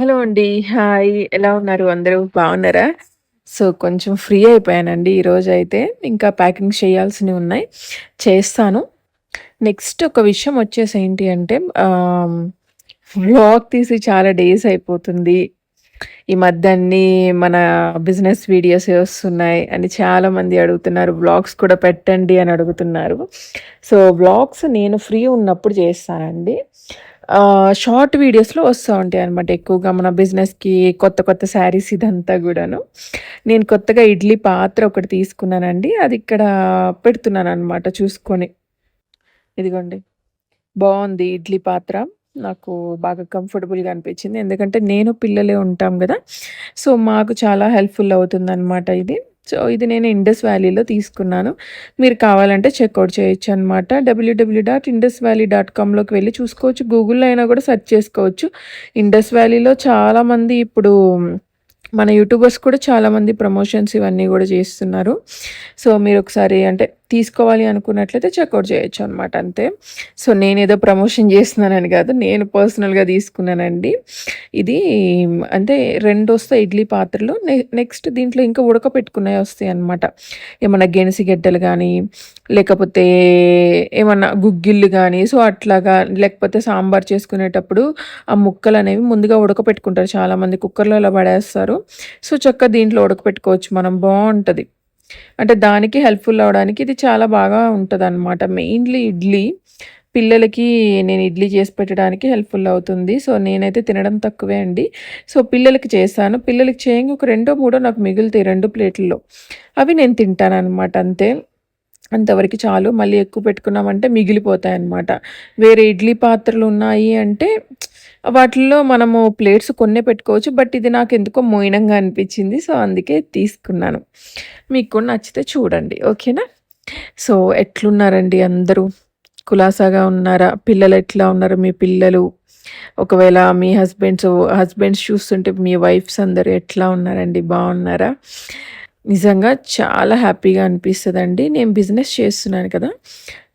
Hello అండి. Hi. ఎలా ఉన్నారు అందరూ? బాగున్నారా? సో, కొంచెం ఫ్రీ అయిపోయానండి ఈరోజు అయితే ఇంకా ప్యాకింగ్ చేయాల్సినవి ఉన్నాయి. చేస్తాను. నెక్స్ట్ ఒక విషయం వచ్చేసి ఏంటి అంటే వ్లాగ్ తీసి చాలా డేస్ అయిపోతుంది. ఈ మధ్య అన్ని మన బిజినెస్ వీడియోస్ వస్తున్నాయి అని చాలామంది అడుగుతున్నారు. వ్లాగ్స్ కూడా పెట్టండి అని అడుగుతున్నారు. సో, వ్లాగ్స్ నేను ఫ్రీ ఉన్నప్పుడు చేస్తానండి. షార్ట్ వీడియోస్‌లో వస్తూ ఉంటాయి అన్నమాట ఎక్కువగా మన బిజినెస్‌కి కొత్త కొత్త శారీస్ ఇదంతా కూడాను నేను కొత్తగా ఇడ్లీ పాత్ర ఒకటి తీసుకున్నానండి. అది ఇక్కడ పెడుతున్నాను అనమాట చూసుకొని. ఇదిగోండి. బాగుంది ఇడ్లీ పాత్ర. నాకు బాగా కంఫర్టబుల్‌గా అనిపించింది. ఎందుకంటే నేను, పిల్లలే ఉంటాం కదా సో, మాకు చాలా హెల్ప్‌ఫుల్ అవుతుందనమాట ఇది. సో, ఇది నేను ఇండస్ వ్యాలీలో తీసుకున్నాను. మీరు కావాలంటే చెక్అవుట్ చేయొచ్చు అనమాట W W dot Indus valley dot కామ్‌లోకి వెళ్ళి చూసుకోవచ్చు. గూగుల్‌లో అయినా కూడా సెర్చ్ చేసుకోవచ్చు. ఇండస్ వ్యాలీలో చాలామంది ఇప్పుడు మన యూట్యూబర్స్ కూడా చాలామంది ప్రమోషన్స్ ఇవన్నీ కూడా చేస్తున్నారు. సో, మీరు ఒకసారి అంటే తీసుకోవాలి అనుకున్నట్లయితే చెక్అవుట్ చేయొచ్చు అనమాట అంతే. సో, నేను ఏదో ప్రమోషన్ చేస్తున్నానని కాదు నేను పర్సనల్‌గా తీసుకున్నానండి. ఇది అంటే రెండొస్తాయి ఇడ్లీ పాత్రలు. నెక్స్ట్ దీంట్లో ఇంకా ఉడకపెట్టుకున్నాయి వస్తాయి అనమాట ఏమన్నా గెనిసిగెడ్డలు కానీ లేకపోతే ఏమన్నా గుగ్గిళ్ళు కానీ సో, అట్లాగా లేకపోతే సాంబార్ చేసుకునేటప్పుడు ఆ ముక్కలు అనేవి ముందుగా ఉడకపెట్టుకుంటారు చాలామంది. కుక్కర్లో అలా పడేస్తారు. సో, చక్కగా దీంట్లో ఉడకపెట్టుకోవచ్చు మనం. బాగుంటుంది అంటే దానికి హెల్ప్‌ఫుల్ అవ్వడానికి ఇది చాలా బాగా ఉంటుంది అనమాట మెయిన్‌లీ ఇడ్లీ. పిల్లలకి నేను ఇడ్లీ చేసి పెట్టడానికి హెల్ప్‌ఫుల్ అవుతుంది. సో, నేనైతే తినడం తక్కువే అండి. సో, పిల్లలకి చేశాను. పిల్లలకి చేయంగా ఒక రెండో, మూడో నాకు మిగులుతాయి రెండు ప్లేట్లలో అవి నేను తింటాననమాట అంతే. అంతవరకు చాలు. మళ్ళీ ఎక్కువ పెట్టుకున్నామంటే మిగిలిపోతాయన్నమాట. వేరే ఇడ్లీ పాత్రలు ఉన్నాయి అంటే వాటిల్లో మనము ప్లేట్స్ కొన్నే పెట్టుకోవచ్చు. బట్ ఇది నాకు ఎందుకో మోయినంగా అనిపించింది. సో, అందుకే తీసుకున్నాను. మీకు కూడా నచ్చితే చూడండి. ఓకేనా? సో, ఎట్లున్నారండి అందరూ? కులాసాగా ఉన్నారా? పిల్లలు ఎట్లా ఉన్నారు మీ పిల్లలు? ఒకవేళ మీ హస్బెండ్స్ హస్బెండ్స్ చూస్తుంటే మీ వైఫ్స్ అందరూ ఎట్లా ఉన్నారండి? బాగున్నారా నిజంగా చాలా హ్యాపీగా అనిపిస్తదండి. నేను బిజినెస్ చేస్తున్నాను కదా!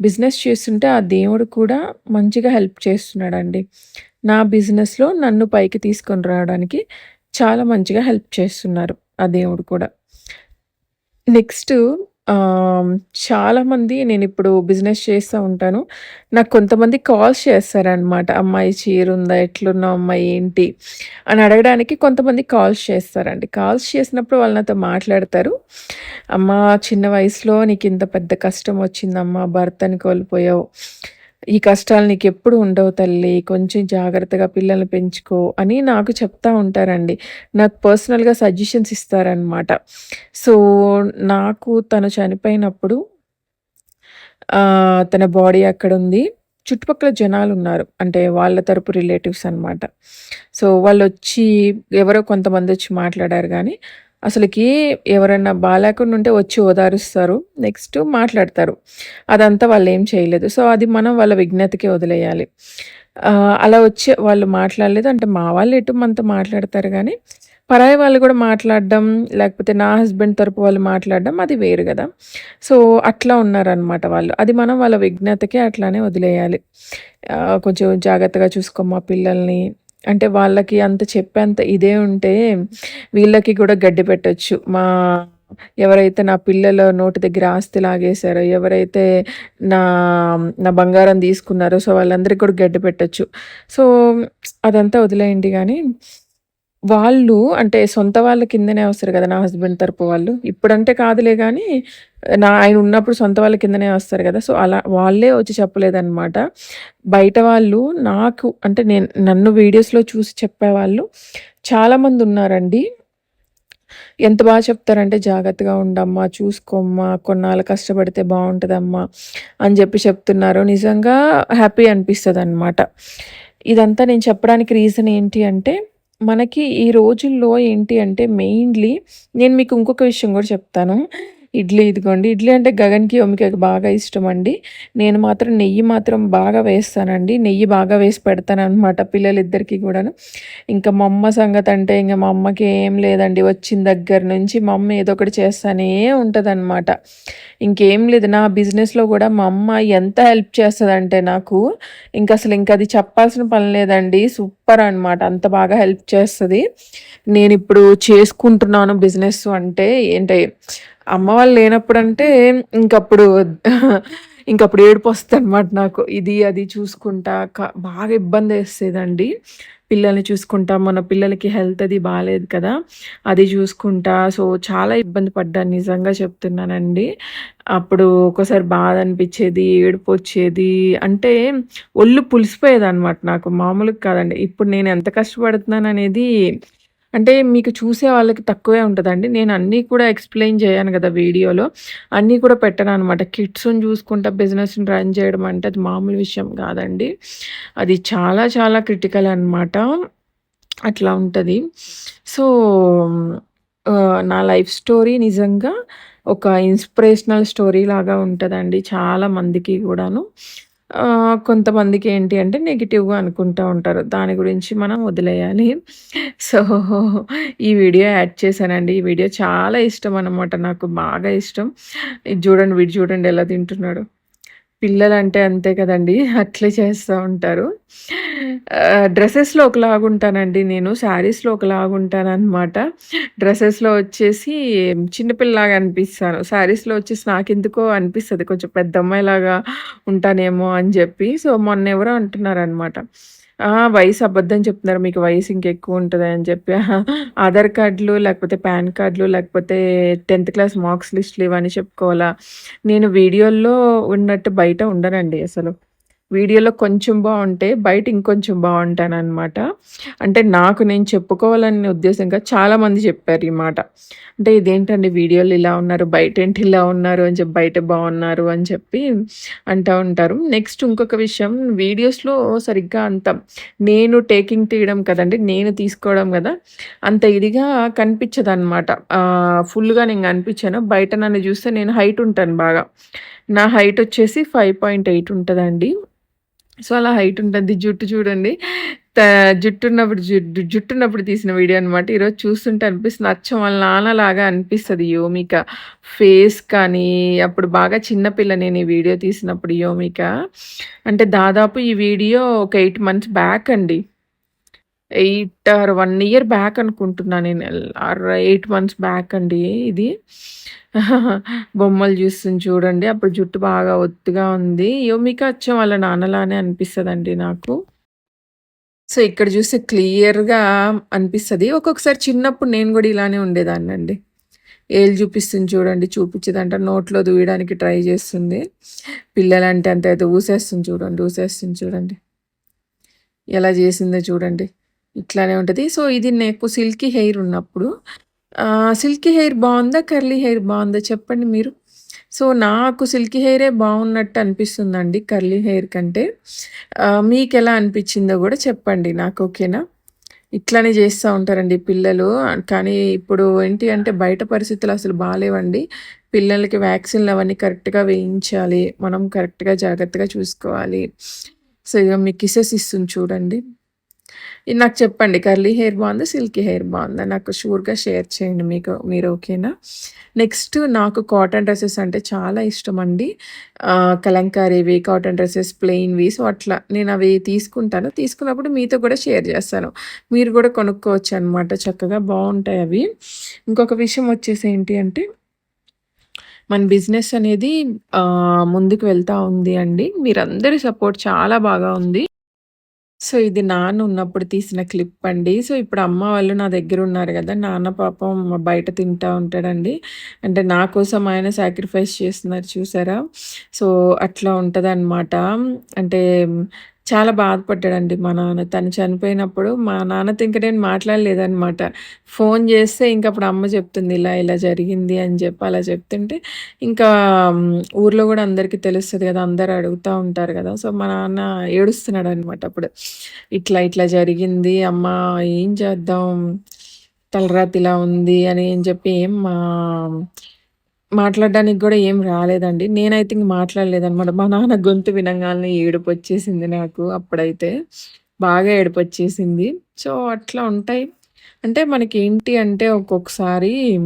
బిజినెస్ చేస్తుంటే ఆ దేవుడు కూడా మంచిగా హెల్ప్ చేస్తున్నాడండి. నా బిజినెస్‌లో నన్ను పైకి తీసుకొని రావడానికి చాలా మంచిగా హెల్ప్ చేస్తున్నారు ఆ దేవుడు కూడా. నెక్స్ట్ చాలామంది నేను ఇప్పుడు బిజినెస్ చేస్తూ ఉంటాను. నాకు కొంతమంది కాల్స్ చేస్తారనమాట. "అమ్మాయి చీరుందా? ఎట్లున్నావు అమ్మాయి ఏంటి?" అని అడగడానికి కొంతమంది కాల్స్ చేస్తారండి. కాల్స్ చేసినప్పుడు వాళ్ళు నాతో మాట్లాడతారు. అమ్మ చిన్న వయసులో నీకు ఇంత పెద్ద కష్టం వచ్చిందమ్మా. భర్తని కోల్పోయావు. ఈ కష్టాలు నీకు ఎప్పుడు ఉండవు తల్లి. కొంచెం జాగ్రత్తగా పిల్లల్ని పెంచుకో" అని నాకు చెప్తా ఉంటారండి. నాకు పర్సనల్‌గా సజెషన్స్ ఇస్తారనమాట. సో, నాకు తను చనిపోయినప్పుడు తన బాడీ అక్కడ ఉంది చుట్టుపక్కల జనాలు ఉన్నారు అంటే వాళ్ళ తరపు రిలేటివ్స్ అనమాట. సో, వాళ్ళొచ్చి ఎవరో కొంతమంది వచ్చి మాట్లాడారు కానీ అసలుకి ఎవరన్నా బాలేకుండా ఉంటే వచ్చి ఓదారుస్తారు. నెక్స్ట్ మాట్లాడతారు. అదంతా వాళ్ళు ఏం చేయలేదు. సో, అది మనం వాళ్ళ విజ్ఞతకి వదిలేయాలి. అలా వచ్చి వాళ్ళు మాట్లాడలేదు. అంటే మా వాళ్ళు ఎటు మనతో మాట్లాడతారు కానీ పరాయి వాళ్ళు కూడా మాట్లాడడం, లేకపోతే నా హస్బెండ్ తరపు వాళ్ళు మాట్లాడడం అది వేరు కదా సో, అట్లా ఉన్నారనమాట వాళ్ళు. అది మనం వాళ్ళ విజ్ఞతకే అట్లానే వదిలేయాలి. కొంచెం జాగ్రత్తగా చూసుకోమ్మా పిల్లల్ని. అంటే వాళ్ళకి అంత చెప్పేంత ఇదే ఉంటే వీళ్ళకి కూడా గడ్డి పెట్టచ్చు. మా ఎవరైతే నా పిల్లల నోటి దగ్గర ఆస్తి లాగేశారో, ఎవరైతే నా నా బంగారం తీసుకున్నారో సో, వాళ్ళందరికి కూడా గడ్డి పెట్టచ్చు. సో, అదంతా వదిలేయండి కానీ వాళ్ళు అంటే సొంత వాళ్ళ కిందనే వస్తారు కదా నా హస్బెండ్ తరపు వాళ్ళు. ఇప్పుడంటే కాదులే కానీ నా ఆయన ఉన్నప్పుడు సొంత వాళ్ళ కిందనే వస్తారు కదా సో, అలా వాళ్ళే వచ్చి చెప్పలేదన్నమాట బయట వాళ్ళు నాకు అంటే నేను నన్ను వీడియోస్‌లో చూసి చెప్పేవాళ్ళు చాలామంది ఉన్నారండి ఎంత బాగా చెప్తారంటే, "జాగ్రత్తగా ఉండమ్మా, చూసుకోమ్మా, కొన్నాళ్ళు కష్టపడితే బాగుంటుందమ్మా అని చెప్పి చెప్తున్నారు. నిజంగా హ్యాపీ అనిపిస్తుంది అనమాట ఇదంతా నేను చెప్పడానికి రీజన్ ఏంటి అంటే, మనకి ఈ రోజుల్లో ఏంటి అంటే మెయిన్‌లీ నేను మీకు ఇంకొక విషయం కూడా చెప్తాను. ఇడ్లీ ఇదిగోండి. ఇడ్లీ అంటే గగన్కి ఒమికకి బాగా ఇష్టం అండి నేను మాత్రం నెయ్యి మాత్రం బాగా వేస్తానండి. నెయ్యి బాగా వేసి పెడతాను అనమాట పిల్లలిద్దరికీ కూడాను. ఇంకా మా అమ్మ సంగతి అంటే ఇంకా మా అమ్మకి ఏం లేదండి. వచ్చిన దగ్గర నుంచి మా అమ్మ ఏదో ఒకటి చేస్తానే ఉంటుందన్నమాట. ఇంకేం లేదు. నా బిజినెస్లో కూడా మా అమ్మ ఎంత హెల్ప్ చేస్తుందంటే నాకు ఇంకా అసలు ఇంకా అది చెప్పాల్సిన పని లేదండి. సూపర్ అనమాట అంత బాగా హెల్ప్ చేస్తుంది. నేను ఇప్పుడు చేసుకుంటున్నాను బిజినెస్ అంటే ఏంటి అమ్మ వాళ్ళు లేనప్పుడు అంటే ఇంకప్పుడు ఇంకప్పుడు ఏడుపు వస్తుంది అనమాట నాకు. ఇది అది చూసుకుంటా బాగా ఇబ్బంది వేసేదండి. పిల్లల్ని చూసుకుంటా మన పిల్లలకి హెల్త్ అది బాగాలేదు కదా. అది చూసుకుంటా. సో చాలా ఇబ్బంది పడ్డాను నిజంగా చెప్తున్నానండి. అప్పుడు ఒక్కోసారి బాధ అనిపించేది ఏడుపు వచ్చేది అంటే ఒళ్ళు పులిసిపోయేది అనమాట నాకు. మామూలుగా కాదండి. ఇప్పుడు నేను ఎంత కష్టపడుతున్నాను అనేది అంటే మీకు చూసే వాళ్ళకి తక్కువే ఉంటుందండి. నేను అన్నీ కూడా ఎక్స్ప్లెయిన్ చేయను కదా వీడియోలో. అన్నీ కూడా పెట్టను అనమాట. కిడ్స్ని చూసుకుంటా బిజినెస్ని రన్ చేయడం అంటే అది మామూలు విషయం కాదండి. అది చాలా చాలా క్రిటికల్ అనమాట. అట్లా ఉంటుంది. సో నా లైఫ్ స్టోరీ నిజంగా ఒక ఇన్స్పిరేషనల్ స్టోరీ లాగా ఉంటుందండి. చాలా మందికి కూడాను. కొంతమందికి ఏంటి అంటే నెగిటివ్‌గా అనుకుంటూ ఉంటారు. దాని గురించి మనం వదిలేయాలి. సో, ఈ వీడియో యాడ్ చేశానండి. ఈ వీడియో చాలా ఇష్టం అనమాట. నాకు బాగా ఇష్టం. ఇది చూడండి వీడు చూడండి ఎలా తింటున్నాడు. పిల్లలంటే అంతే కదండీ! అట్లే చేస్తూ ఉంటారు. డ్రెస్సెస్లో ఒకలాగుంటానండి నేను. శారీస్‌లో ఒకలాగుంటాననమాట. డ్రెస్సెస్లో వచ్చేసి చిన్నపిల్లలాగా అనిపిస్తాను. శారీస్‌లో వచ్చేసి నాకెందుకో అనిపిస్తుంది కొంచెం పెద్ద అమ్మాయిలాగా ఉంటానేమో అని చెప్పి. సో, మొన్న ఎవరో అంటున్నారనమాట. వయసు అబద్ధం చెప్తున్నారు. మీకు వయసు ఇంకెక్కువ ఉంటుంది అని చెప్పి. ఆధార్ కార్డులు, లేకపోతే పాన్ కార్డులు, లేకపోతే 10థ్ క్లాస్ మార్క్స్ లిస్ట్‌లు ఇవన్నీ చెప్పుకోవాలా? నేను వీడియోల్లో ఉన్నట్టు బయట ఉండనండి అసలు. వీడియోలో కొంచెం బాగుంటే బయట ఇంకొంచెం బాగుంటాను అనమాట అంటే నాకు నేను చెప్పుకోవాలనే ఉద్దేశంగా చాలామంది చెప్పారు ఈ మాట. అంటే ఇదేంటండి వీడియోలు ఇలా ఉన్నారు బయట ఏంటి ఇలా ఉన్నారు అని చెప్పి బయట బాగున్నారు అని చెప్పి అంటూ ఉంటారు. నెక్స్ట్ ఇంకొక విషయం వీడియోస్లో సరిగ్గా అంత నేను టేకింగ్ తీయడం కదండి నేను తీసుకోవడం కదా అంత ఇదిగా కనిపించదు అనమాట ఫుల్గా నేను కనిపించాను. బయట నన్ను చూస్తే నేను హైట్ ఉంటాను బాగా. నా హైట్ వచ్చేసి ఫైవ్ పాయింట్ ఎయిట్ ఉంటుందండి. సో, అలా హైట్ ఉంటుంది. జుట్టు చూడండి. త జుట్టున్నప్పుడు జుట్టు జుట్టున్నప్పుడు తీసిన వీడియో అనమాట. ఈరోజు చూస్తుంటే అనిపిస్తుంది. అచ్చం వాళ్ళ నాన్నలాగా అనిపిస్తుంది యోమిక. ఫేస్ కానీ, అప్పుడు బాగా చిన్నపిల్ల నేను ఈ వీడియో తీసినప్పుడు యోమిక. అంటే దాదాపు ఈ వీడియో ఒక ఎయిట్ మంత్స్ బ్యాక్ అండి. Eight or one year back అనుకుంటున్నా నేను. ఆర్ ఎయిట్ మంత్స్ బ్యాక్ అండి ఇది. బొమ్మలు చూస్తుంది చూడండి. అప్పుడు జుట్టు బాగా ఒత్తుగా ఉంది. యోమిక అచ్చం వాళ్ళ నాన్నలానే అనిపిస్తదండి నాకు. సో, ఇక్కడ చూస్తే క్లియర్‌గా అనిపిస్తుంది ఒక్కొక్కసారి చిన్నప్పుడు నేను కూడా ఇలానే ఉండేదాన్ని అండి ఏళ్ళు చూపిస్తుంది చూడండి. చూపించదంట నోట్లో దూయడానికి ట్రై చేస్తుంది. పిల్లలంటే అంత అయితే ఊసేస్తుంది చూడండి. ఊసేస్తుంది చూడండి. ఎలా చేసిందో చూడండి. ఇట్లానే ఉంటుంది. సో, ఇది నాకు సిల్కీ హెయిర్ ఉన్నప్పుడు. సిల్కీ హెయిర్ బాగుందా? కర్లీ హెయిర్ బాగుందా? చెప్పండి మీరు. సో నాకు సిల్కీ హెయిరే బాగున్నట్టు అనిపిస్తుందండి కర్లీ హెయిర్ కంటే. మీకు ఎలా అనిపించిందో కూడా చెప్పండి నాకు ఓకేనా? ఇట్లానే చేస్తూ ఉంటారండి పిల్లలు. కానీ ఇప్పుడు ఏంటి అంటే బయట పరిస్థితులు అసలు బాగాలేవండి పిల్లలకి వ్యాక్సిన్లు అవన్నీ కరెక్ట్గా వేయించాలి. మనం కరెక్ట్గా జాగ్రత్తగా చూసుకోవాలి. సో ఇక మీకు కిసెస్ ఇస్తుంది చూడండి. నాకు చెప్పండి కర్లీ హెయిర్ బాగుందా సిల్కీ హెయిర్ బాగుందా? నాకు షూర్గా షేర్ చేయండి మీకు మీరు ఓకేనా నెక్స్ట్ నాకు కాటన్ డ్రెస్సెస్ అంటే చాలా ఇష్టం అండి. కలంకారీవి కాటన్ డ్రెస్సెస్ ప్లెయిన్వి సో అట్లా. నేను అవి తీసుకుంటాను. తీసుకున్నప్పుడు మీతో కూడా షేర్ చేస్తాను. మీరు కూడా కొనుక్కోవచ్చు అనమాట చక్కగా బాగుంటాయి అవి. ఇంకొక విషయం వచ్చేసి ఏంటి అంటే మన బిజినెస్ అనేది ముందుకు వెళ్తూ ఉంది అండి. మీరందరి సపోర్ట్ చాలా బాగా ఉంది. సో, ఇది నాన్న ఉన్నప్పుడు తీసిన క్లిప్ అండి. సో, ఇప్పుడు అమ్మ వాళ్ళు నా దగ్గర ఉన్నారు కదా నాన్న పాపం బయట తింటా ఉంటాడండి. అంటే నా కోసం ఆయన సాక్రిఫైస్ చేస్తున్నారు చూసారా? సో, అట్లా ఉంటుంది అంటే చాలా బాధపడ్డాడండి మా నాన్న. తను చనిపోయినప్పుడు మా నాన్నతో ఇంకా నేను మాట్లాడలేదనమాట. ఫోన్ చేస్తే ఇంకా అప్పుడు అమ్మ చెప్తుంది, ఇలా ఇలా జరిగింది అని చెప్పి అలా చెప్తుంటే ఇంకా ఊర్లో కూడా అందరికీ తెలుస్తుంది కదా! అందరు అడుగుతూ ఉంటారు కదా! సో, మా నాన్న ఏడుస్తున్నాడనమాట అప్పుడు. ఇట్లా ఇట్లా జరిగింది అమ్మ ఏం చేద్దాం? తలరాతి ఇలా ఉంది అని చెప్పి ఏం మా మాట్లాడడానికి కూడా ఏం రాలేదండి. నేనైతే ఇంక మాట్లాడలేదనమాట. మా నాన్న గొంతు వినంగాల్నే ఏడుపొచ్చేసింది నాకు అప్పుడైతే. బాగా ఏడుపొచ్చేసింది. సో, అట్లా ఉంటాయి. అంటే మనకి ఏంటి అంటే ఒక్కొక్కసారి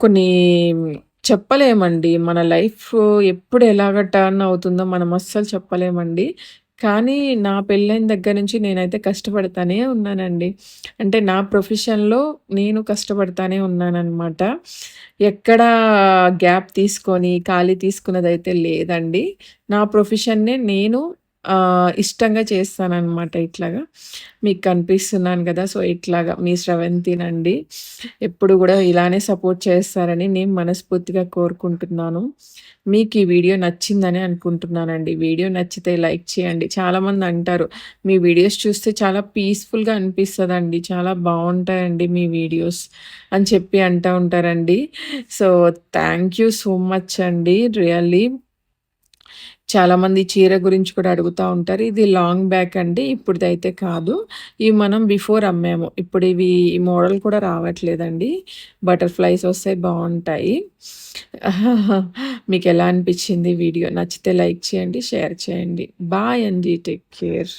కొన్ని చెప్పలేమండి. మన లైఫ్ ఎప్పుడు ఎలాగ టర్న్ అవుతుందో మనం అస్సలు చెప్పలేమండి. కానీ నా పెళ్ళైన దగ్గర నుంచి నేనైతే కష్టపడతానే ఉన్నానండి. అంటే నా ప్రొఫెషన్‌లో నేను కష్టపడతానే ఉన్నానన్నమాట ఎక్కడా గ్యాప్ తీసుకొని, ఖాళీ తీసుకున్నదైతే లేదండి. నా ప్రొఫెషన్‌నే నేను ఇష్టంగా చేస్తానన్నమాట ఇట్లాగా. మీకు కనిపిస్తున్నాను కదా సో, ఇట్లాగా మీ స్రవంతినండి. ఎప్పుడు కూడా ఇలానే సపోర్ట్ చేస్తారని నేను మనస్ఫూర్తిగా కోరుకుంటున్నాను. మీకు ఈ వీడియో నచ్చిందని అనుకుంటున్నానండి. వీడియో నచ్చితే లైక్ చేయండి. చాలామంది అంటారు, "మీ వీడియోస్ చూస్తే చాలా పీస్‌ఫుల్‌గా అనిపిస్తదండి. చాలా బాగుంటాయండి మీ వీడియోస్" అని చెప్పి అంటూ ఉంటారండి. So, thank you so much అండి. రియల్లీ. చాలామంది చీర గురించి కూడా అడుగుతా ఉంటారు. ఇది లాంగ్ బ్యాక్ అండి. ఇప్పుడుదైతే కాదు. ఇవి మనం బిఫోర్ అమ్మాము. ఇప్పుడు ఇవి ఈ మోడల్ కూడా రావట్లేదండి. బటర్‌ఫ్లైస్ వస్తే బాగుంటాయి మీకు ఎలా అనిపించింది వీడియో? నచ్చితే లైక్ చేయండి, షేర్ చేయండి. బాయ్ అండి. Take care.